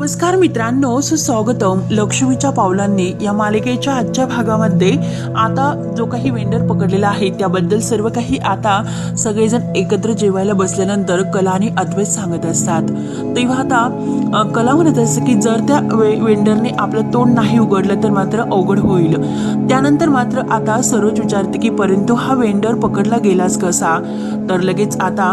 नमस्कार मित्रांनो सुस्वागतम. लक्ष्मीच्या पावलांनी या मालिकेच्या आजच्या भागामध्ये आता जो काही वेंडर पकडलेला आहे त्याबद्दल सर्व काही आता सगळेजण एकत्र जेवायला बसल्यानंतर कला आणि अद्वैत सांगत असतात. तेव्हा आता कला म्हणत असते की जर त्या वे वेंडरने आपलं तोंड नाही उघडलं तर मात्र अवघड होईल. त्यानंतर मात्र आता सरोज विचारते की परंतु हा वेंडर पकडला गेलाच कसा? तर लगेच आता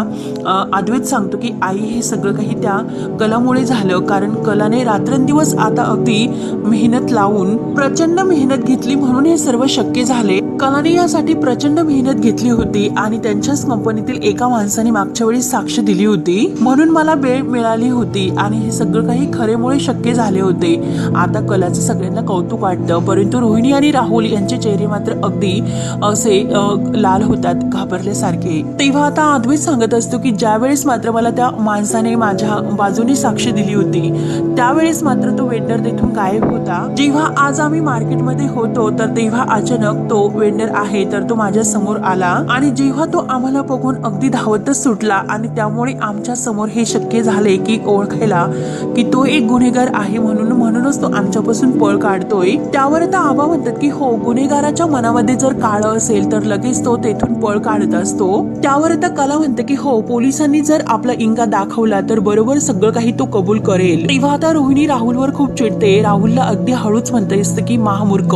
अद्वैत सांगतो की आई हे सगळं काही त्या कलामुळे झालं कारण कलाने रात्रंदिवस आता अगदी मेहनत लावून प्रचंड मेहनत घेतली म्हणून हे सर्व शक्य झाले. कलाने यासाठी प्रचंड मेहनत घेतली होती आणि त्यांच्याच कंपनीतील एका माणसाने मागच्या वेळी साक्ष दिली होती. म्हणून मला वेळ मिळाली होती आणि हे सगळं काही खरेमुळे शक्य झाले होते. आता कलाचं सगळ्यांना कौतुक वाटतं परंतु रोहिणी आणि राहुल यांचे चेहरे मात्र अगदी असे लाल होतात घाबरल्यासारखे. तेव्हा आता आधवीच सांगत असतो की ज्यावेळेस मात्र मला त्या माणसाने माझ्या बाजूने साक्ष दिली होती त्यावेळेस मात्र तो वेंडर तिथून गायब होता. जेव्हा आज आम्ही मार्केटमध्ये होतो तर तेव्हा अचानक तो वेंडर आहे तर तो माझ्यासमोर आला. आणि जेव्हा तो आम्हाला बघून अगदी धावतच सुटला आणि त्यामुळे आमच्यासमोर हे शक्य झाले की ओळखायला की तो एक गुन्हेगार आहे म्हणून म्हणूनच तो आमच्यापासून पळ काढतोय. त्यावर आता आबा म्हणतात की हो गुन्हेगाराच्या मनामध्ये जर काळं असेल तर लगेच तो तेथून पळ काढत असतो. त्यावर आता कला म्हणते की हो पोलिसांनी जर आपला इंगा दाखवला तर बरोबर सगळं काही तो कबूल करेल. तेव्हा आता रोहिणी राहुलवर खूप चिडते. राहुलला अगदी हळूच म्हणता की महामूर्ख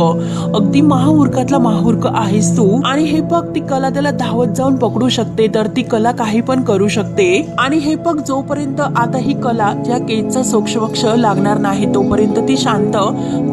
अगदी महामूर्खातला महामूर्ख आहेस तू. आणि हे पग ती कला त्याला धावत जाऊन पकडू शकते तर ती कला काही पण करू शकते. आणि हे पग जोपर्यंत आता ही कला ज्या केसचा सोक्षवक्ष लागणार नाही तोपर्यंत ती शांत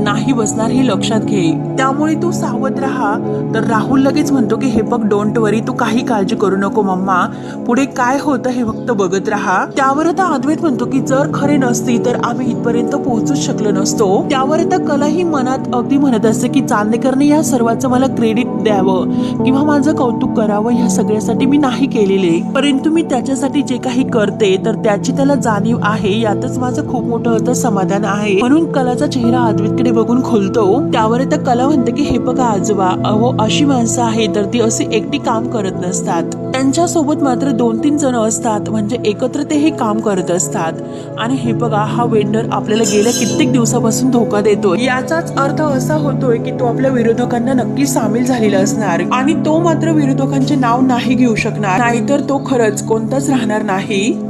नाही बसणार हे लक्षात घे. त्यामुळे तू सावध राहा. तर राहुल लगेच म्हणतो की हे पग डोंट वरी तू काही काळजी करू नको मम्मा. पुढे काय होतं हे फक्त बघत राहा. त्यावर आता अद्वैत म्हणतो की जर खरे नसती तर आम्ही इथपर्यंत पोहोचूच शकलो नसतो. त्यावर आता कलाही मनात अगदी म्हणत असते की चांदेकरने या सर्वाचं मला क्रेडिट द्यावं किंवा माझं कौतुक करावं ह्या सगळ्यासाठी मी नाही केलेले. परंतु मी त्याच्यासाठी जे काही करते तर त्याची त्याला जाणीव आहे यातच माझं खूप मोठं होतं समाधान आहे. म्हणून कलाचा चेहरा अद्वैतकडे बघून खुलतो. त्यावर आता कला म्हणते की हे बघा आजोबा अहो अशी माणसं आहे तर ती अशी एकटी काम करत नसतात. त्यांच्यासोबत मात्र दोन तीन जण असतात. म्हणजे एकत्र ते हे काम करत असतात. आणि हे बघा हा वेंडर आपल्याला गेल्या कित्येक दिवसापासून धोका देतो याचाच अर्थ असा होतोय की तो आपल्या विरोधकांना नक्की सामील झालेला असणार. आणि तो मात्र विरोधकांचे नाव नाही घेऊ शकणार. नाहीतर तो खरंच कोणताच राहणार नाही.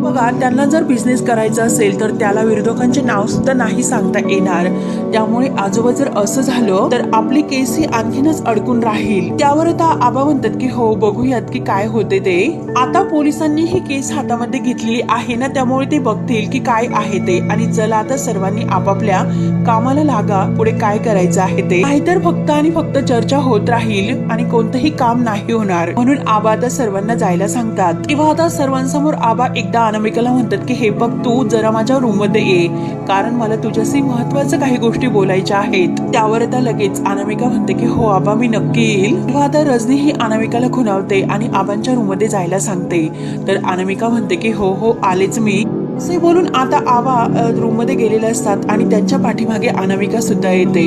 बघा त्यांना जर बिझनेस करायचा असेल तर त्याला विरोधकांचे नाव सुद्धा नाही सांगता येणार. त्यामुळे आजोबा जर असं झालं तर आपली केस ही आणखीनच अडकून राहील. त्यावर आता आबा म्हणतात की हो बघूयात की काय होते ते. आता पोलिसांनी ही केस हातामध्ये घेतलेली आहे ना त्यामुळे ते बघतील की काय आहे ते. आणि चला आता सर्वांनी आपापल्या कामाला लागा पुढे काय करायचं आहे ते. नाहीतर फक्त आणि फक्त चर्चा होत राहील आणि कोणतंही काम नाही होणार. म्हणून आबा आता सर्वांना जायला सांगतात. तेव्हा आता सर्वांसमोर आबा एकदा अनामिकाला म्हणतात की हे बघ तू जरा माझ्या रूममध्ये ये. कारण मला तुझ्याशी महत्वाचं काही गोष्टी बोलायच्या आहेत. त्यावर आता लगेच अनामिका म्हणते की हो आबा मी नक्की येईल. तेव्हा आता रजनी ही अनामिकाला खुणावते आणि आबांच्या रूममध्ये जायला सांगते. तर अनामिका म्हणते की हो हो आलेच मी. असे बोलून आता आबा रूममध्ये गेलेले असतात आणि त्यांच्या पाठीमागे अनामिका सुद्धा येते.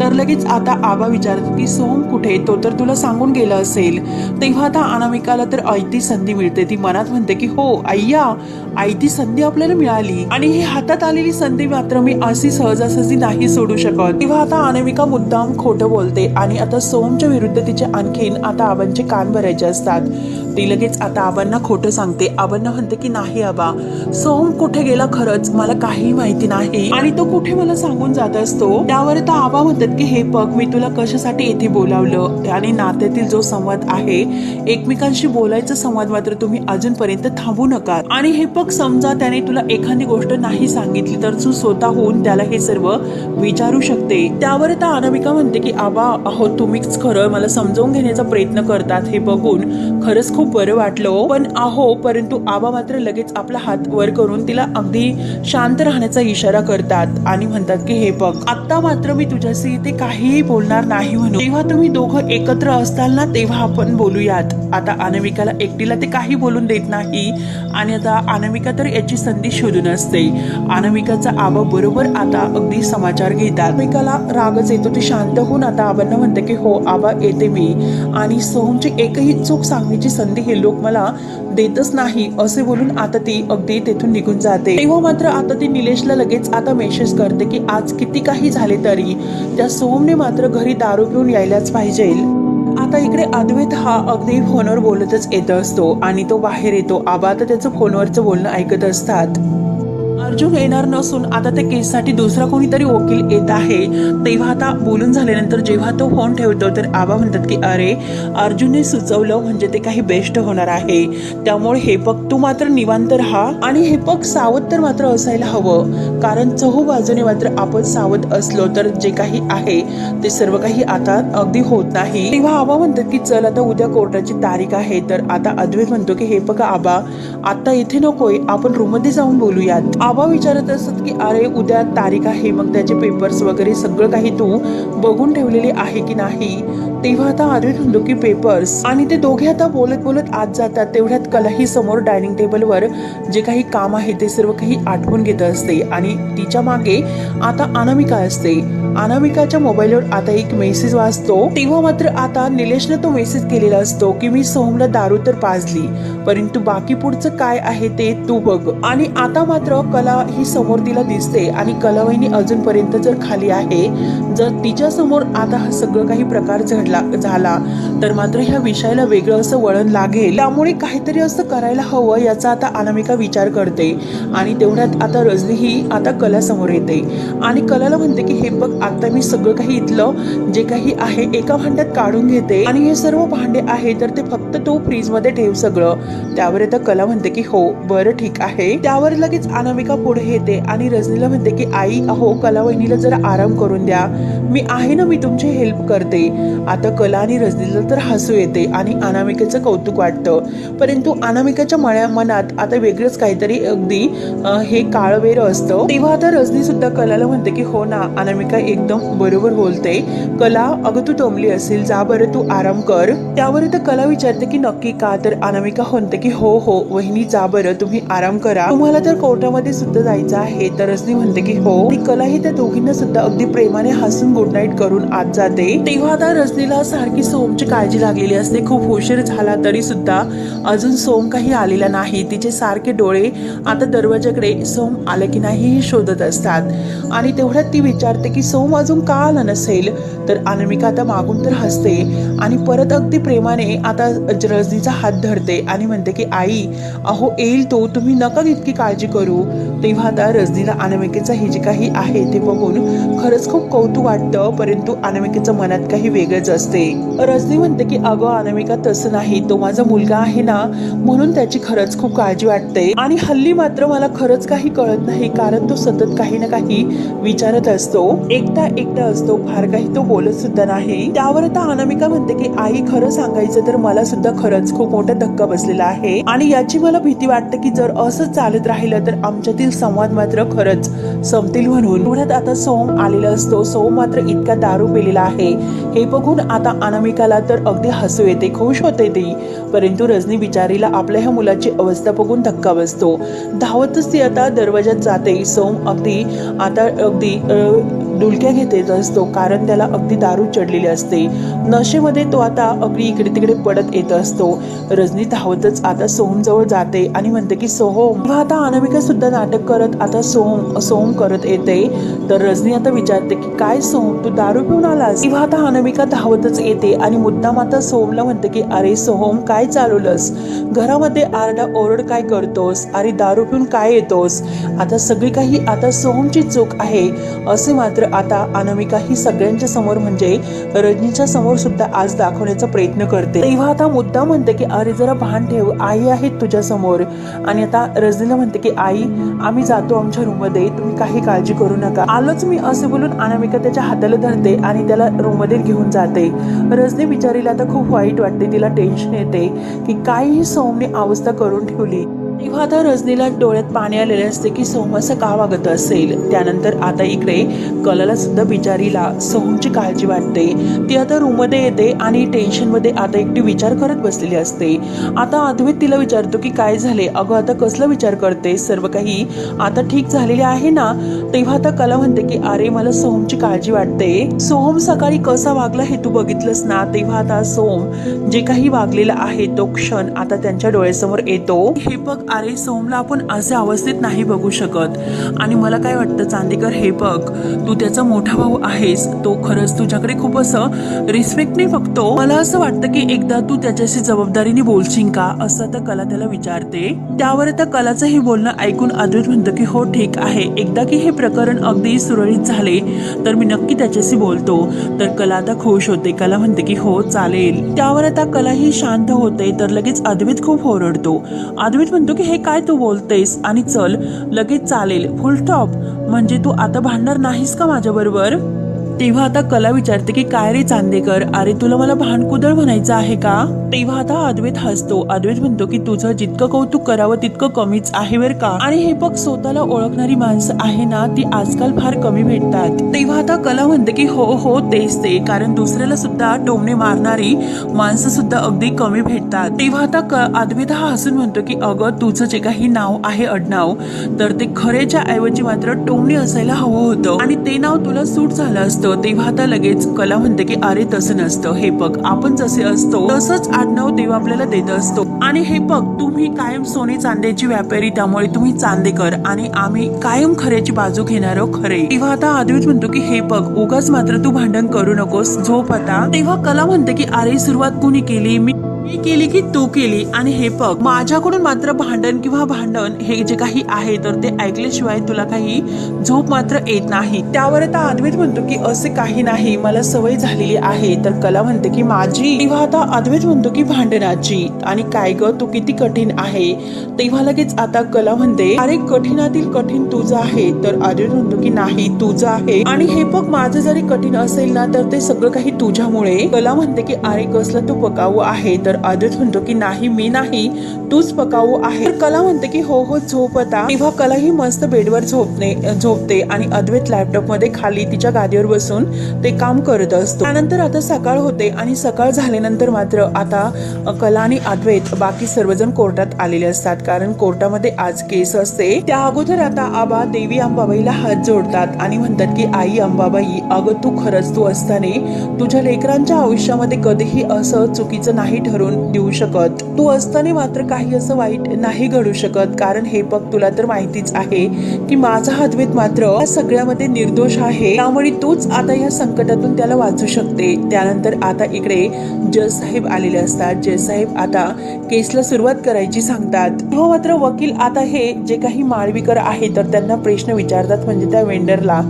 तर लगेच आता आबा विचारते की सोहम कुठे तो तर तुला सांगून गेला असेल. तेव्हा आता अनामिकाला तर ऐती संधी मिळते. ती मनात म्हणते की हो अय्या आयती संधी आपल्याला मिळाली. आणि ही हातात आलेली संधी मात्र मी अशी सहजासहजी नाही सोडू शकत. तेव्हा आता अनामिका मुद्दाम खोटं बोलते आणि आता सोहमच्या विरुद्ध तिचे आणखीन आता आबांचे कान भरायचे असतात. ती लगेच आता आबांना खोटं सांगते. आबांना म्हणते की नाही आबा सोहम कुठे गेला खरंच? मला काही माहिती नाही. आणि तो कुठे मला सांगून जात असतो? त्यावर तर आबा म्हणतात की हे बघ मी तुला कशासाठी येथे बोलावलं? आणि नात्यातील जो संवाद आहे एकमेकांशी बोलायचा संवाद मात्र तुम्ही अजूनपर्यंत थांबू नका. आणि हे बघ समजा त्याने तुला एखादी गोष्ट नाही सांगितली तर तू स्वतःहून त्याला हे सर्व विचारू शकते. त्यावर तर अनामिका म्हणते की आबा अहो तुम्हीच खरं मला समजावून घेण्याचा प्रयत्न करतात हे बघून. खरंच खूप बरं वाटलं हो. पण अहो परंतु आबा मात्र लगेच आपला हात वर करून तिला अगदी शांत राहण्याचा इशारा करतात आणि म्हणतात की हे बघ आता मात्र मी तुझ्याशी इथे काहीही बोलणार नाही म्हणून. तेव्हा तुम्ही दोघं एकत्र असताल ना तेव्हा आपण बोलूयात. आता अनामिकाला एकटीला ते काही बोलून देत नाही आणि आता अनामिका तर याची संधी शोधून असते. अनामिकाचा आबा बरोबर आता अगदी समाचार घेतात. अनामिकाला रागच येतो ती शांत होऊन आता आबांना म्हणते की हो आबा येते मी. आणि सोहमची एकही चूक सांगण्याची संधी संधी हे लोक मला देतच नाही असे बोलून आता ती अगदी तेथून निघून जाते. तेव्हा मात्र आता ती निलेशला लगेच आता मेसेज करते की आज किती काही झाले तरी. त्या सोमने मात्र घरी दारू पिऊन यायलाच पाहिजे. आता इकडे अद्वैत हा अगदी फोनवर बोलतच येत असतो आणि तो बाहेर येतो. आबा तर त्याचं फोनवरचं बोलणं ऐकत असतात. अर्जुन येणार नसून आता त्या केससाठी दुसरा कोणीतरी वकील येत आहे. तेव्हा आता बोलून झाल्यानंतर जेव्हा तो फोन ठेवतो तर आबा म्हणतात की अरे अर्जुनने सुचवलं म्हणजे ते काही बेस्ट होणार आहे. त्यामुळे हे पग तू मात्र निवांत राहा आणि हे पग सावध तर मात्र असायला हवं. कारण चहू बाजूने मात्र आपण सावध असलो तर जे काही आहे ते सर्व काही आता अगदी होत नाही. तेव्हा आबा म्हणतात की चल आता उद्या कोर्टाची तारीख आहे. तर आता अद्वैत म्हणतो की हे बघा आबा आता इथे नकोय आपण रूममध्ये जाऊन बोलूयात. आबा विचारत असत की अरे उद्या तारीख आहे मग त्याचे पेपर्स वगैरे सगळं काही तू बघून ठेवलेले आहे की नाही? तेव्हा आता आधी म्हणतो की पेपर्स आणि ते दोघे आता बोलत बोलत आत जातात. तेवढ्यात कलाही समोर डायनिंग टेबलवर जे काही काम आहे ते सर्व काही आठवून घेत असते. आणि तिच्यामागे आता अनामिका असते. अनामिकाच्या मोबाईलवर आता एक मेसेज वाचतो. तेव्हा मात्र आता निलेशने तो मेसेज केलेला असतो की मी सोहमला दारू तर पाजली परंतु बाकी पुढचं काय आहे ते तू बघ. आणि आता मात्र कला ही समोर तिला दिसते आणि कलावहिनी अजूनपर्यंत जर खाली आहे जर तिच्या समोर आता हा सगळं काही प्रकार झडला झाला तर मात्र ह्या विषयाला वेगळं असं वळण लागेल. त्यामुळे काहीतरी असं करायला हवं याचा आता अनामिका विचार करते. आणि तेवढ्यात आता रजनी ही आता कला समोर येते. आणि कलाला म्हणते की हे बघ आता मी सगळं काही इथलं जे काही आहे एका भांड्यात काढून घेते. आणि हे सर्व भांडे आहे तर ते फक्त तू फ्रीजमध्ये ठेव सगळं. त्यावर आता कला म्हणते की हो बरं ठीक आहे. त्यावर लगेच अनामिका पुढे येते आणि रजनीला म्हणते की आई अहो कला वहिनीला जरा आराम करून द्या. मी आहे ना मी तुमची हेल्प करते. आता कला आणि रजनीला तर हसू येते आणि अनामिकेचं कौतुक वाटतं. परंतु अनामिकाच्या मळ्या मनात आता वेगळंच काहीतरी अगदी हे काळवेर असतं. तेव्हा आता रजनी सुद्धा कलाला म्हणते की हो ना अनामिका एकदम बरोबर बोलते. कला अगं तू दमली असेल जा बरं तू आराम कर. त्यावर तर कला विचारते की नक्की का? तर अनामिका म्हणते की हो हो वहिनी जा बरं तुम्ही आराम करा. तुम्हाला तर कोर्टामध्ये सुद्धा जायचं आहे. तर रजनी म्हणते की हो. ती कला ही त्या दोघींना सुद्धा अगदी प्रेमाने हसून गुड नाईट करून आत जाते. तेव्हा आता रजनीला सारखी सोमची काळजी लागलेली असते. खूप हुशीर झाला तरी सुद्धा अजून सोम काही आलेला नाही. तिचे सारखे डोळे आता दरवाजाकडे सोम आले की नाही हे शोधत असतात. आणि तेवढ्यात ती विचारते की सोम अजून का आला नसेल तर अनामिका आता मागून तर हसते. आणि परत अगदी प्रेमाने आता रजनीचा हात धरते आणि म्हणते की आई अहो येईल तो. तुम्ही नका इतकी काळजी करू. तेव्हा आता रजनीला अनामिकेचं हे जे काही आहे ते बघून खरंच खूप कौतुक वाटतं परंतु अनामिकेचं मनात काही वेगळंच असते. रजनी म्हणते की अगं अनामिका तसं नाही. तो माझा मुलगा आहे ना म्हणून त्याची खरंच खूप काळजी वाटते. आणि हल्ली मात्र मला खरंच काही कळत नाही कारण तो सतत काही ना काही विचारत असतो. एकटा एकटा असतो फार काही तो बोलत सुद्धा नाही. त्यावर आता अनामिका म्हणते की आई खरं सांगायचं तर मला सुद्धा खरंच खूप मोठा धक्का बसलेला आहे. आणि याची मला भीती वाटते की जर असंच चालत राहिलं तर आमच्यातील संवाद मात्र खरंच संपतील म्हणून. पुण्यात आता सोम आलेला असतो. सोम मात्र इतका दारू पेलेला आहे. हे बघून आता अनामिकाला तर अगदी हसू येते खुश होते ती. परंतु रजनी बिचारीला आपल्या ह्या मुलाची अवस्था बघून धक्का बसतो. धावतच ती आता दरवाजात जाते. सोम अगदी आता अगदी डुलक्या घेत येत असतो कारण त्याला अगदी दारू चढलेली असते. नशेमध्ये तो आता अगदी इकडे तिकडे पडत येत असतो. रजनी धावतच आता सोहम जवळ जाते आणि म्हणते की सोहम. आता अनामिका सुद्धा नाटक करत आता सोहम सोहम करत येते. तर रजनी आता विचारते की काय सोहम तू दारू पिऊन आलास? तेव्हा आता अनामिका धावतच येते आणि मुद्दाम आता सोहमला म्हणते की अरे सोहम काय चालवलंस? घरामध्ये आरडा ओरड काय करतोस? अरे दारू पिऊन काय येतोस? आता सगळी काही आता सोहमची चूक आहे. असे मात्र आता अनामिका ही सगळ्यांच्या समोर म्हणजे रजनीच्या समोर सुद्धा आज दाखवण्याचा प्रयत्न करते. तेव्हा आता मुद्दा म्हणते की अरे जरा भान ठेव. आई आहे तुझ्या समोर. आणि आता रजनीला म्हणते की आई आम्ही जातो आमच्या रूममध्ये तुम्ही काही काळजी करू नका. आलोच मी असे बोलून अनामिका त्याच्या हाताला धरते आणि त्याला रूममध्ये घेऊन जाते. रजनी बिचारीला आता खूप वाईट वाटते. तिला टेन्शन येते की काहीही सौम्य अवस्था करून ठेवली? तेव्हा आता रजनीला डोळ्यात पाणी आलेले असते की सोहम का वागत असेल. त्यानंतर आता इकडे कलाला सुद्धा बिचारीला सोहमची काळजी वाटते. ती आता रूममध्ये येते आणि टेन्शनमध्ये आता एकटी विचार करत बसलेली असते. आता अद्वैत तिला विचारतो की काय झाले? अगं आता कसला विचार करते? सर्व काही आता ठीक झालेले आहे ना? तेव्हा आता कला म्हणते की अरे मला सोहमची काळजी वाटते. सोहम सकाळी कसा वागला हे तू बघितलंस ना? तेव्हा आता सोहम जे काही वागलेलं आहे तो क्षण आता त्यांच्या डोळ्यासमोर येतो. हे बघ अरे सोमला आपण असे अवस्थेत नाही बघू शकत. आणि मला काय वाटतं चांदेकर हे बघ तू त्याचा मोठा भाऊ आहेस. तो खरंच तुझ्याकडे खूप असं रिस्पेक्ट नाही बघतो. मला असं वाटतं की एकदा तू त्याच्याशी जबाबदारीने बोलशील का? असं तर कला त्याला विचारते. त्यावर आता कलाचं हे बोलणं ऐकून अद्वैत म्हणतो की हो ठीक आहे. एकदा की हे प्रकरण अगदी सुरळीत झाले तर मी नक्की त्याच्याशी बोलतो. तर कला आता खुश होते. कला म्हणते की हो चालेल. त्यावर आता कला ही शांत होते तर लगेच अद्वैत खूप ओरडतो. अद्वैत म्हणतो की हे काय तू बोलतेस? आणि चल लगेच चालेल. फुल टॉप म्हणजे तू आता भांडणार नाहीस का माझ्याबरोबर? तेव्हा आता कला विचारते की काय रे चांदेकर? अरे तुला मला भानकुदळ म्हणायचं आहे का? तेव्हा आता अद्वैत हसतो. अद्वैत म्हणतो की तुझं जितकं कौतुक करावं तितकं कमीच आहे बर का? आणि हे बघ स्वतःला ओळखणारी माणसं आहे ना ती आजकाल फार कमी भेटतात. तेव्हा आता कला म्हणते की हो हो तेच ते. कारण दुसऱ्याला सुद्धा टोमणे मारणारी माणसं सुद्धा अगदी कमी भेटतात. तेव्हा आता क- अद्वैत हा हसून म्हणतो की अगं तुझं जे काही नाव आहे अडनाव तर ते खरेच्या ऐवजी मात्र टोमणे असायला हवं होतं आणि ते नाव तुला सूट झालं असतं. तेव्हा आता लगेच कला म्हणते की अरे तसं नसतं. हे बघ आपण जसे असतो तसंच आडनाव देव आपल्याला देत असतो. आणि हे बघ तुम्ही कायम सोने चांद्याची व्यापारी त्यामुळे तुम्ही चांदेकर आणि आम्ही कायम खऱ्याची बाजू घेणार खरे. तेव्हा आता आदवीत म्हणतो की हे बघ उगाच मात्र तू भांडण करू नकोस. झोप आता. तेव्हा कला म्हणते की अरे सुरुवात कुणी केली? मी मी केली की तू केली आणि हे बघ माझ्याकडून मात्र भांडण किंवा भांडण हे जे काही आहे तर ते ऐकल्याशिवाय तुला काही झोप मात्र येत नाही. त्यावर आता अद्वैत म्हणतो की असे काही नाही मला सवय झालेली आहे. तर कला म्हणते की माझी. तेव्हा आता अद्वैत म्हणतो की भांडणाची. आणि काय ग तू किती कठीण आहे. तेव्हा लगेच आता कला म्हणते अरे कठीणातील कठीण तुझं आहे. तर अद्वैत म्हणतो की नाही तुझं आहे. आणि हे बघ माझं जरी कठीण असेल ना तर ते सगळं काही तुझ्यामुळे. कला म्हणते की अरे कसलं तू पकाऊ आहे. तर आदित म्हणतो की नाही मी नाही तूच पकाऊ आहे. कला म्हणते की हो हो झोप आता. तेव्हा कला ही मस्त बेडवर झोपणे झोपते आणि अद्वैत लॅपटॉपमध्ये खाली तिच्या गादीवर बसून ते काम करत असतो. त्यानंतर आता सकाळ होते आणि सकाळ झाल्यानंतर मात्र आता कला आणि अद्वैत बाकी सर्वजण कोर्टात आलेले असतात. कारण कोर्टामध्ये आज केस असते. त्या अगोदर आता आबा देवी अंबाबाईला हात जोडतात आणि म्हणतात की आई अंबाबाई अगं तू खरंच तू असताने तुझ्या लेकरांच्या आयुष्यामध्ये कधीही असं चुकीचं नाही ठरून देऊ शकत. तू असताना मात्र काही असं वाईट नाही घडू शकत. कारण हे बघ तुला तर माहितीच आहे की माझा अद्वैत मात्र या सगळ्यामध्ये निर्दोष आहे. त्यामुळे तूच आता या संकटातून त्याला वाचू शकते. त्यानंतर आता इकडे जज साहेब आलेले असतात. जज साहेब आता केसला सुरुवात करायची सांगतात. तेव्हा मात्र वकील आता हे जे काही माळविकर आहे तर त्यांना प्रश्न विचारतात म्हणजे त्या वेंडरला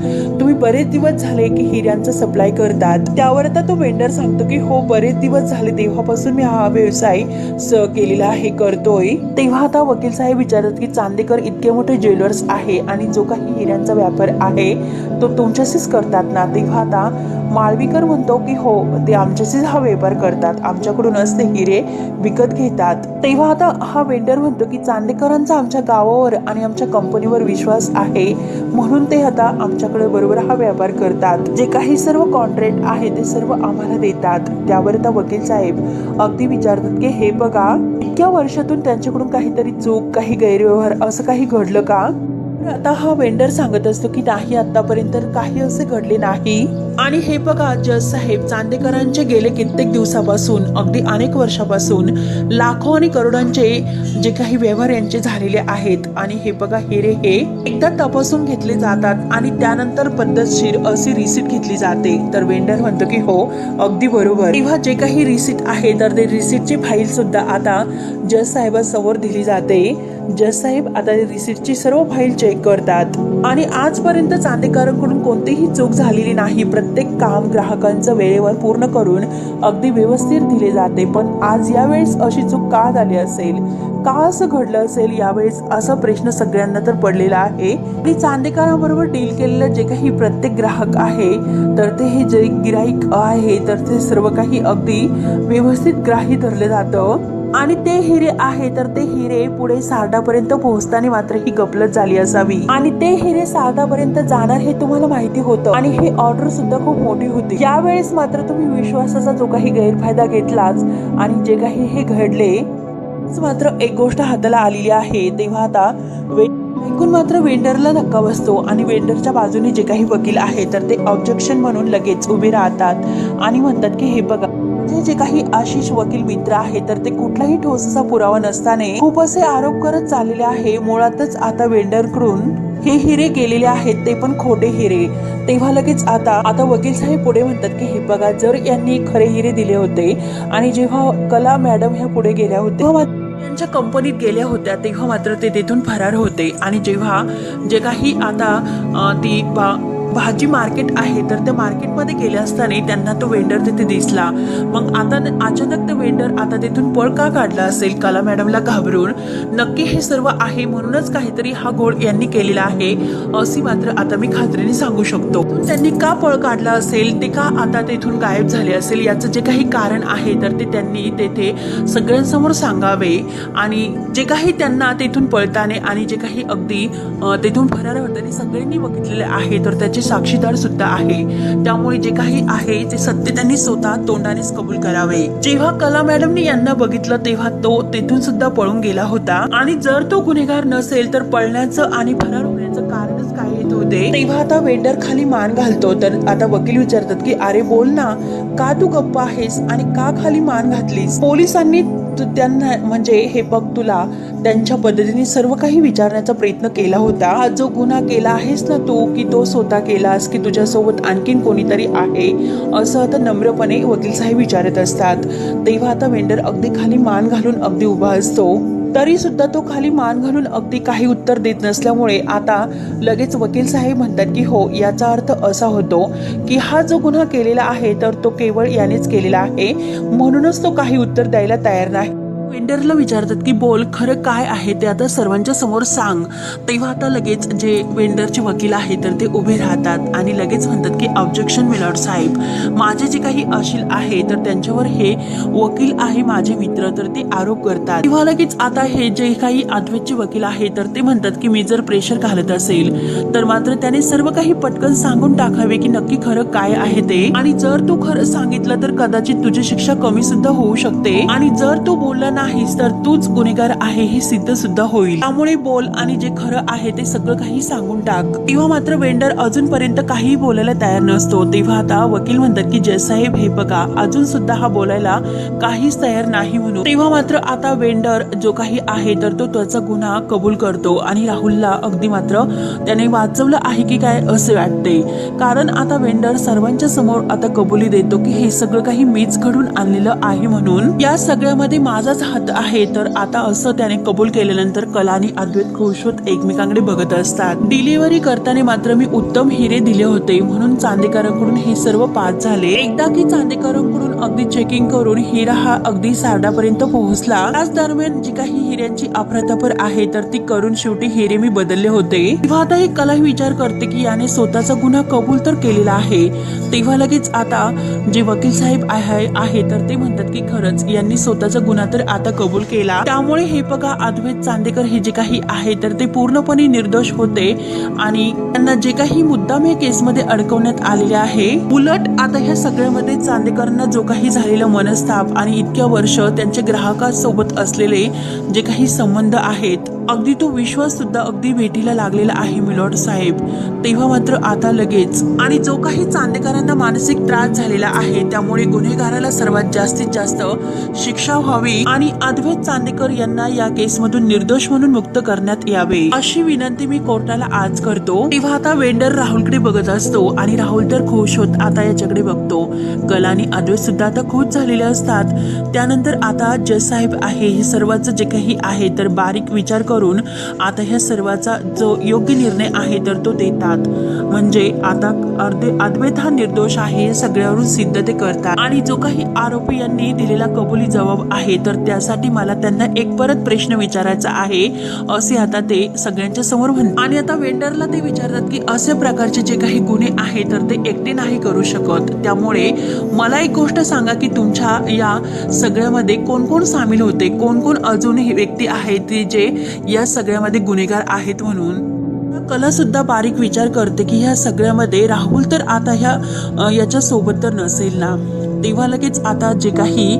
तुम्ही बरेच दिवस झाले की हिऱ्यांचा सप्लाय करतात? त्यावर आता तो वेंडर सांगतो की हो बरेच दिवस झाले. तेव्हापासून मी हा हा व्यवसाय स केलेला आहे करतोय. तेव्हा आता वकील साहेब विचारतात की चांदेकर इतके मोठे ज्वेलर्स आहे आणि जो काही हिऱ्यांचा व्यापार आहे तो तुमच्याशीच करतात ना? तेव्हा आता माळवीकर म्हणतो की हो ते आमच्याशीच हा व्यापार करतात. आमच्याकडूनच ते हिरे विकत घेतात. तेव्हा आता हा वेंडर म्हणतो की चांदेकरांचा आमच्या गावावर आणि आमच्या कंपनीवर विश्वास आहे. म्हणून ते आता आमच्याकडे बरोबर हा व्यापार करतात. जे काही सर्व कॉन्ट्रॅक्ट आहे ते सर्व आम्हाला देतात. त्यावर आता वकील साहेब अगदी विचारतात की हे बघा इतक्या वर्षातून त्यांच्याकडून काहीतरी चूक काही गैरव्यवहार असं काही घडलं का? आता हा वेंडर सांगत असतो की नाही आतापर्यंत काही असे घडले नाही. आणि हे बघा जज साहेब चांदेकरांचे गेले कित्येक दिवसापासून अगदी अनेक वर्षापासून लाखो आणि करोडांचे जे काही व्यवहार यांचे झालेले आहेत. आणि हे बघा हिरे हे एकदा तपासून घेतले जातात आणि त्यानंतर पद्धतशीर अशी रिसिट घेतली जाते. तर वेंडर म्हणतो की हो अगदी बरोबर. तेव्हा जे काही रिसिट आहे तर ते रिसिटची फाईल सुद्धा आता जज साहेबांसमोर दिली जाते. जज साहेब आता रिसिटची सर्व फाईल चेक करतात. आणि आजपर्यंत चांदेकरांकडून कोणतीही चूक झालेली नाही. प्रत्येक काम ग्राहकांचं वेळेवर पूर्ण करून अगदी व्यवस्थित दिले जाते. पण आज यावेळेस अशी चूक का झाली असेल? का असं घडलं असेल? यावेळेस असा प्रश्न सगळ्यांना तर पडलेला आहे. आणि चांदेकरांबरोबर डील केलेलं जे काही प्रत्येक ग्राहक आहे तर ते हे जे गिराईक आहे तर ते सर्व काही अगदी व्यवस्थित ग्राही धरलं जातं. आणि ते हिरे आहे तर ते हिरे पुढे सारडापर्यंत पोहोचताना मात्र ही गपलत झाली असावी. आणि ते हिरे सारडापर्यंत जाणार हे तुम्हाला माहिती होतं. आणि हे ऑर्डर सुद्धा खूप मोठी होती. यावेळेस मात्र तुम्ही विश्वासाचा जो काही गैरफायदा घेतलाच आणि जे काही हे घडले मात्र एक गोष्ट हाताला आलेली आहे. तेव्हा आता ऐकून मात्र वेंडरला धक्का बसतो आणि वेंडरच्या बाजूने जे काही वकील आहे तर ते ऑब्जेक्शन म्हणून लगेच उभे राहतात आणि म्हणतात की हे बघा जे काही आशिष वकील मित्र आहे तर ते कुठलाही ठोसचा पुरावा नसताना खूप असे आरोप करत चाललेले आहे. मुळातच आता वेंडरकडून हे हिरे गेलेले आहेत ते पण खोटे हिरे. तेव्हा लगेच आता आता वकील साहेब पुढे म्हणतात की हे बघा जर यांनी खरे हिरे दिले होते आणि जेव्हा कला मॅडम ह्या पुढे गेल्या होत्या त्यांच्या कंपनीत गेल्या होत्या तेव्हा मात्र ते तिथून फरार होते. आणि जेव्हा जे काही आता ती भाजी मार्केट आहे तर त्या मार्केट मार्केटमध्ये गेले असताना त्यांना तो वेंडर तिथे दिसला. मग आता अचानक तो वेंडर आता तिथून पळ का काढला असेल? कला मॅडमला घाबरून. नक्की हे सर्व आहे म्हणूनच काहीतरी हा घोळ यांनी केलेला आहे अशी मात्र आता मी खात्रीने सांगू शकतो. त्यांनी का पळ काढला असेल? ते का आता तेथून गायब झाले असेल? याचं जे काही कारण आहे तर ते त्यांनी तेथे सगळ्यांसमोर सांगावे. आणि जे काही त्यांना तेथून पळताने आणि जे काही अगदी तेथून फरार होताना सगळ्यांनी बघितलेले आहे तर त्याचे साक्षीदार सुद्धा आहे. त्यामुळे जे काही आहे ते सत्य त्यांनी स्वतः तोंडानेच कबूल करावे. जेव्हा कला मॅडमने यांना बघितलं तेव्हा तो तेथून सुद्धा पळून गेला होता. आणि जर तो गुन्हेगार नसेल तर पळण्याचं आणि फरार होण्याचं कारणच काय येत होते? तेव्हा आता वेंडर खाली मान घालतो. तर आता वकील विचारतात की अरे बोल ना. का तू गप्प आहेस आणि का खाली मान घातलीस? पोलिसांनी तू त्यांना म्हणजे हे बघ तुला त्यांच्या पद्धतीने सर्व काही विचारण्याचा प्रयत्न केला होता. हा जो गुन्हा केला आहेस ना तू की तो स्वतः केलास की तुझ्यासोबत आणखीन कोणीतरी आहे असं आता नम्रपणे वकील साहेब विचारत असतात. तेव्हा आता वेंडर अगदी खाली मान घालून अगदी उभा असतो. तरी सुद्धा तो खाली मान घालून अगदी काही उत्तर देत नसल्यामुळे आता लगेच वकील साहेब म्हणतात की हो याचा अर्थ असा होतो की हा जो गुन्हा केलेला आहे तर तो केवळ यानेच केलेला आहे. म्हणूनच तो काही उत्तर द्यायला तयार नाही. वेंडरला विचारतात की बोल खरं काय आहे ते आता सर्वांच्या समोर सांग. तेव्हा आता लगेच जे वेंडरचे वकील आहे तर ते उभे राहतात आणि लगेच म्हणतात की ऑब्जेक्शन मिलॉर्ड साहेब. माझे जे काही अशील आहे तर त्यांच्यावर हे वकील आहे माझे मित्र तर ते आरोप करतात. तेव्हा लगेच आता हे जे काही अद्वैतचे वकील आहे तर ते म्हणतात की मी जर प्रेशर घालत असेल तर मात्र त्याने सर्व काही पटकन सांगून टाकावे की नक्की खरं काय आहे ते. आणि जर तू खरं सांगितलं तर कदाचित तुझी शिक्षा कमी सुद्धा होऊ शकते. आणि जर तू बोलला नाहीस तर तूच गुन्हेगार आहे हे सिद्ध सुद्धा होईल. त्यामुळे बोल आणि जे खरं आहे ते सगळं काही सांगून टाक. तेव्हा मात्र वेंडर अजूनपर्यंत काही बोलायला तयार नसतो. तेव्हा आता वकील म्हणतात की जयसाहेब हे बघा अजून सुद्धा हा बोलायला काहीच तयार नाही म्हणून. तेव्हा मात्र आता वेंडर जो काही आहे तर तो त्याचा गुन्हा कबूल करतो. आणि राहुलला अगदी मात्र त्याने वाचवलं आहे की काय असे वाटते. कारण आता वेंडर सर्वांच्या समोर आता कबुली देतो की हे सगळं काही मीच घडून आणलेलं आहे म्हणून. या सगळ्यामध्ये माझाच हात आहे तर आता असं त्याने कबूल केल्यानंतर कला आणि अद्वैत खुश होत एकमेकांकडे बघत असतात. डिलिव्हरी करताना मात्र मी उत्तम हिरे दिले होते म्हणून चांदेकरांकडून हे सर्व पास झाले. एकदा की चांदेकरांकडून अगदी चेकिंग करून हिरा हा अगदी सारडापर्यंत पोहोचला. त्याच दरम्यान जी काही हिऱ्यांची अफरातफर आहे तर ती करून शेवटी हिरे मी बदलले होते. तेव्हा आता ही कला विचार करते की याने स्वतःचा गुन्हा कबूल तर केलेला आहे. तेव्हा लगेच आता जे वकील साहेब आहे आहे तर ते म्हणतात की खरंच यांनी स्वतःचा गुन्हा तर आता कबूल केला. त्यामुळे हे बघा अद्वैत चांदेकर हे जे काही आहे तर ते पूर्णपणे निर्दोष होते आणि त्यांना जे काही मुद्दाम या केसमध्ये अडकवण्यात आलेले आहे उलट आता ह्या सगळ्यामध्ये चांदेकरांना जो काही झालेला मनस्ताप आणि इतक्या वर्ष त्यांच्या ग्राहकासोबत असलेले जे काही संबंध आहेत अगदी तो विश्वास सुद्धा अगदी भेटीला लागलेला आहे मिलॉर्ड साहेब. तेव्हा मात्र आता लगेच. आणि जो काही चांदेकरांना मानसिक त्रास झालेला आहे त्यामुळे गुन्हेगाराला सर्वात जास्तीत जास्त शिक्षा व्हावी आणि अद्वैत चांदेकर यांना या केसमधून निर्दोष म्हणून मुक्त करण्यात यावे अशी विनंती मी कोर्टाला आज करतो. तेव्हा आता वेंडर राहुलकडे बघत असतो आणि राहुल तर खुश होत आता याच्याकडे बघतो. कला आणि अद्वैत सुद्धा आता खुश झालेले असतात. त्यानंतर आता जज साहेब आहे हे सर्वांचं जे काही आहे तर बारीक विचार करून आता ह्या सर्वाचा जो योग्य निर्णय आहे तर तो देतात. म्हणजे आता अर्धे अद्वैत हा निर्दोष आहे हे सगळ्यावरून सिद्ध ते करतात. आणि जो काही आरोपी यांनी दिलेला कबुली जबाब आहे तर त्यासाठी मला त्यांना एक परत प्रश्न विचारायचा आहे असे आता ते सगळ्यांच्या समोर म्हणतात. आणि आता वेंडरला ते विचारतात की अशा प्रकारचे जे काही गुन्हे आहेत तर ते एकटे नाही करू शकत. त्यामुळे मला एक गोष्ट सांगा की तुमच्या या सगळ्यामध्ये कोण कोण सामील होते? कोण कोण अजूनही व्यक्ती आहेत ते जे या सगळ्यामध्ये गुन्हेगार आहेत म्हणून. कला सुद्धा बारीक विचार करते की ह्या सगळ्यामध्ये राहुल तर आता ह्या याच्यासोबत याच्या सोबत तर नसेल ना. तेव्हा लगेच आता जे काही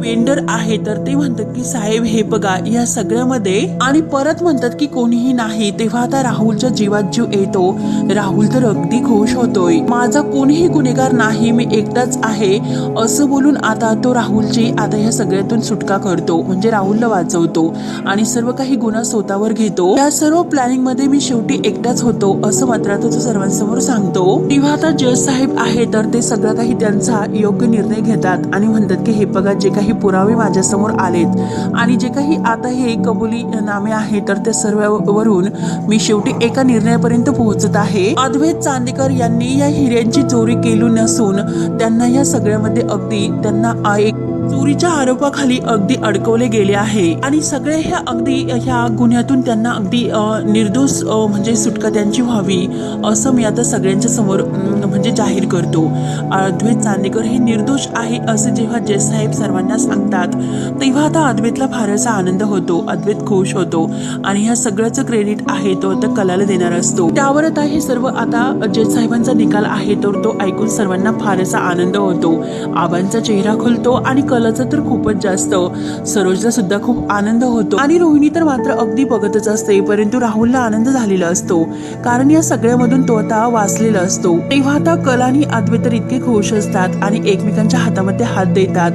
वेंडर आहे तर ते म्हणतात की साहेब हे बघा या सगळ्यामध्ये आणि परत म्हणतात की कोणीही नाही. तेव्हा आता राहुलच्या जीवात जीव येतो. राहुल तर अगदी खुश होतोय. माझा कोणीही गुन्हेगार नाही मी एकटाच आहे. असं बोलून आता तो राहुलची आता या सगळ्यातून सुटका करतो. म्हणजे राहुलला वाचवतो आणि सर्व काही गुन्हा स्वतःवर घेतो. या सर्व प्लॅनिंगमध्ये मी शेवटी एकटाच होतो असं मात्र आता तो सर्वांसमोर सांगतो. तेव्हा आता जज साहेब आहे तर ते सगळं काही त्यांचा योग्य निर्णय घेतात आणि म्हणतात की हे बघा जे काही पुरावे माझ्यासमोर आलेत. आणि जे काही आता हे कबुली नामे आहे तर त्या सर्वावरून मी शेवटी एका निर्णयापर्यंत पोहोचत आहे. अद्वैत चांदेकर यांनी या हिऱ्यांची चोरी केली नसून त्यांना या सगळ्यामध्ये अगदी त्यांना एक चोरीच्या आरोपाखाली अगदी अडकवले गेले आहे. आणि सगळे ह्या अगदी ह्या गुन्ह्यातून त्यांना अगदी निर्दोष म्हणजे सुटका त्यांची व्हावी असं मी आता सगळ्यांच्या समोर म्हणजे जाहीर करतो. अद्वैत चांदेकर हे निर्दोष आहे असं जेव्हा जज साहेब सर्वांना सांगतात तेव्हा आता अद्वैतला फारसा आनंद होतो अद्वैत खुश होतो. आणि ह्या सगळ्याचं क्रेडिट आहे तो आता कलाला देणार असतो. त्यावर आता हे सर्व आता जज साहेबांचा निकाल आहे तर तो ऐकून सर्वांना फारसा आनंद होतो. आबांचा चेहरा खुलतो आणि आनंदाचं तर खूपच जास्त. सरोजला सुद्धा खूप आनंद होतो. आणि रोहिणी तर मात्र अगदी बघतच असते परंतु राहुलला आनंद झालेला असतो. कारण या सगळ्यामधून तो आता वाचलेला असतो. तेव्हा आता कला आणि अद्वैत तर इतके खुश असतात आणि एकमेकांच्या हातामध्ये हात देतात.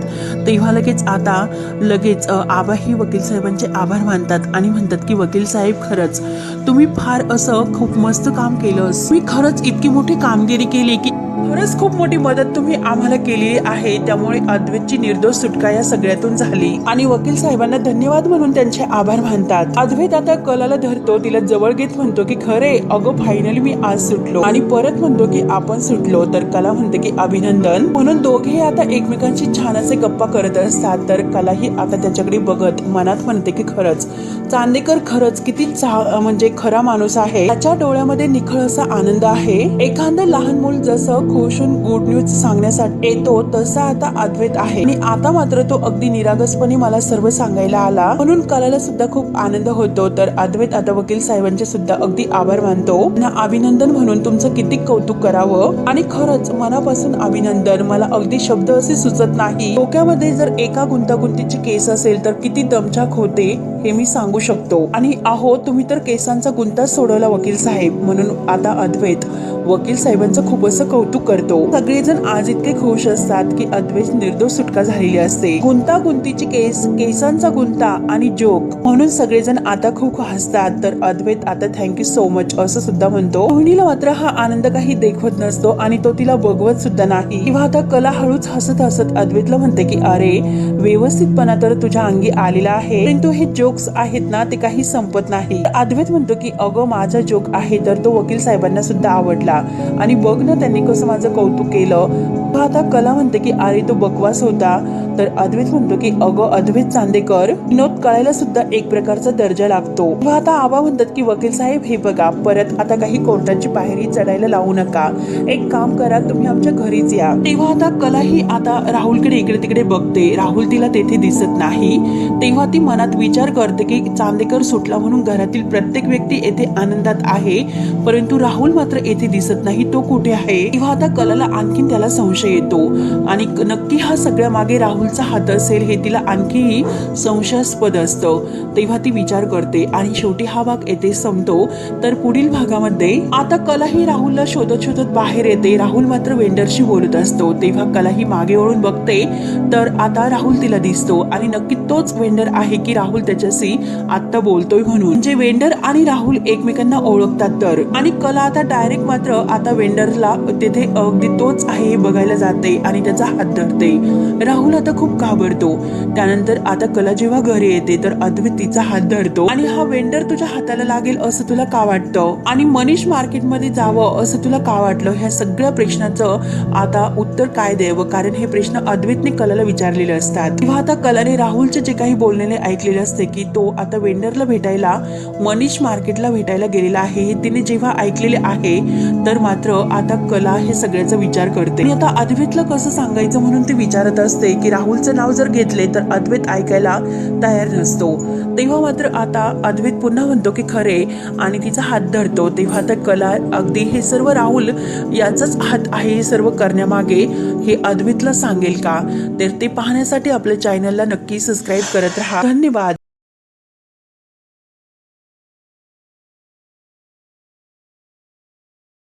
तेव्हा लगेच आता लगेच अ, आबा ही वकील साहेबांचे आभार मानतात आणि म्हणतात की वकील साहेब खरंच तुम्ही फार असं खूप मस्त काम केलं मी खरंच इतकी मोठी कामगिरी केली की खरंच खूप मोठी मदत तुम्ही आम्हाला केलेली आहे. त्यामुळे अद्वैतची निर्दोष सुटका या सगळ्यातून झाली. आणि वकील साहेबांना धन्यवाद म्हणून त्यांचे आभार मानतात. अद्वैत आता कलाला धरतो तिला जवळ घेत म्हणतो की खरे अगं फायनली मी आज सुटलो. आणि परत म्हणतो की आपण सुटलो. तर कला म्हणते की अभिनंदन. म्हणून दोघे आता एकमेकांशी छान असे गप्पा करत असतात. तर कलाही आता त्याच्याकडे बघत मनात म्हणते की खरंच चांदेकर खरंच किती म्हणजे खरा माणूस आहे. त्याच्या डोळ्यामध्ये निखळ असा आनंद आहे. एखादं लहान मूल जसं खुश होऊन गुड न्यूज सांगण्यासाठी येतो तसा आता अद्वैत आहे. आणि आता मात्र तो अगदी निरागसपणे मला सर्व सांगायला आला. म्हणून कलाला सुद्धा खूप आनंद होतो. तर अद्वैत आता वकील साहेबांचे सुद्धा अगदी आभार मानतो. ना अभिनंदन म्हणून तुमचं किती कौतुक करावं? आणि खरंच मनापासून अभिनंदन. मला अगदी शब्द असे सुचत नाही. डोक्यामध्ये जर एका गुंतागुंतीची केस असेल तर किती दमछाक होते? हे मी सांगू शकतो. आणि आहो तुम्ही तर केसांचा गुंता सोडवला वकील साहेब. म्हणून आता अद्वैत वकील साहेबांचं खूप असं कौतुक करतो. सगळेजण आज इतके खुश असतात की अद्वैत निर्दोष सुटका झालेली असते. गुंतागुंतीची केस केसांचा गुंता आणि जोक. म्हणून सगळेजण आता खूप हसतात. तर अद्वैत आता थँक्यू सो मच असं सुद्धा म्हणतो. रोहिणीला मात्र हा आनंद काही देखवत नसतो आणि तो तिला बघवत सुद्धा नाही. किंवा आता कला हळूच हसत हसत अद्वैतला म्हणते की अरे व्यवस्थितपणा तर तुझ्या अंगी आलेला आहे. परंतु हे जोक जोक्स आहेत ना ते काही संपत नाही. अद्वैत म्हणतो की अगं माझा जोक आहे. तर तो वकील साहेबांना सुद्धा आवडला. आणि बघ ना त्यांनी कसं माझं कौतुक केलं. आता कला म्हणते की अरे तो बकवास होता. तर अद्वैत म्हणतो की अगं अद्वैत चांदेकर विनोद कळायला सुद्धा एक प्रकारचा दर्जा लागतो. आता आबा म्हणतात की वकील साहेब हे बघा परत आता काही कोर्टाची पायरी चढायला लावू नका. एक काम करा तुम्ही आमच्या घरीच या. तेव्हा आता कला ही आता राहुलकडे इकडे तिकडे बघते. राहुल तिला तेथे दिसत नाही. तेव्हा ती मनात विचार करते की चांदेकर सुटला म्हणून घरातील प्रत्येक व्यक्ती येथे आनंदात आहे. परंतु राहुल मात्र येथे दिसत नाही तो कुठे आहे? तेव्हा आता कलाला आणखीन त्याला संशय येतो. आणि नक्की हा सगळ्या मागे राहुल राहुलचा हात असेल हे तिला आणखी संशयास्पद असतं. तेव्हा ती विचार करते आणि शेवटी हा भाग येथे संपतो तर पुढील भागामध्ये आता कला ही राहुलला शोधत शोधत बाहेर येते. राहुल मात्र वेंडरशी बोलत असतो. तेव्हा कला ही मागे वळून बघते तर आता राहुल तिला दिसतो. आणि नक्की तोच वेंडर आहे की राहुल त्याच्याशी आत्ता बोलतोय म्हणून. जे वेंडर आणि राहुल एकमेकांना ओळखतात तर. आणि कला आता डायरेक्ट मात्र आता वेंडरला तेथे अगदी तोच आहे हे बघायला जाते आणि त्याचा हात धरते. राहुल आता खूप घाबरतो. त्यानंतर आता कला जेव्हा घरी येते तर अद्वित तिचा हात धरतो. आणि हा वेंडर तुझ्या हाताला लागेल असं तुला का वाटतं? आणि मनीष मार्केटमध्ये जावं असं तुला का वाटलं? ह्या सगळ्या प्रश्नाचं आता उत्तर काय द्यावं? कारण हे प्रश्न अद्वितने कलाला विचारलेले असतात. तेव्हा आता कलाने राहुलचे जे काही बोललेले ऐकलेले असते की तो आता वेंडरला भेटायला मनीष मार्केटला भेटायला गेलेला आहे हे तिने जेव्हा ऐकलेले आहे तर मात्र आता कला हे सगळ्याचा विचार करते. आणि आता अद्वितला कसं सांगायचं म्हणून ती विचारत असते की राहुलचं नाव जर घेतले तर अद्वैत ऐकायला तयार नसतो. तेव्हा मात्र आता अद्वैत पुन्हा म्हणतो की खरे आणि तिचा हात धरतो. तेव्हा आता कला अगदी हे सर्व राहुल याचाच हात आहे हे सर्व करण्यामागे हे अद्वैतला सांगेल का? तर ते पाहण्यासाठी आपल्या चॅनलला नक्की सबस्क्राईब करत राहा. धन्यवाद.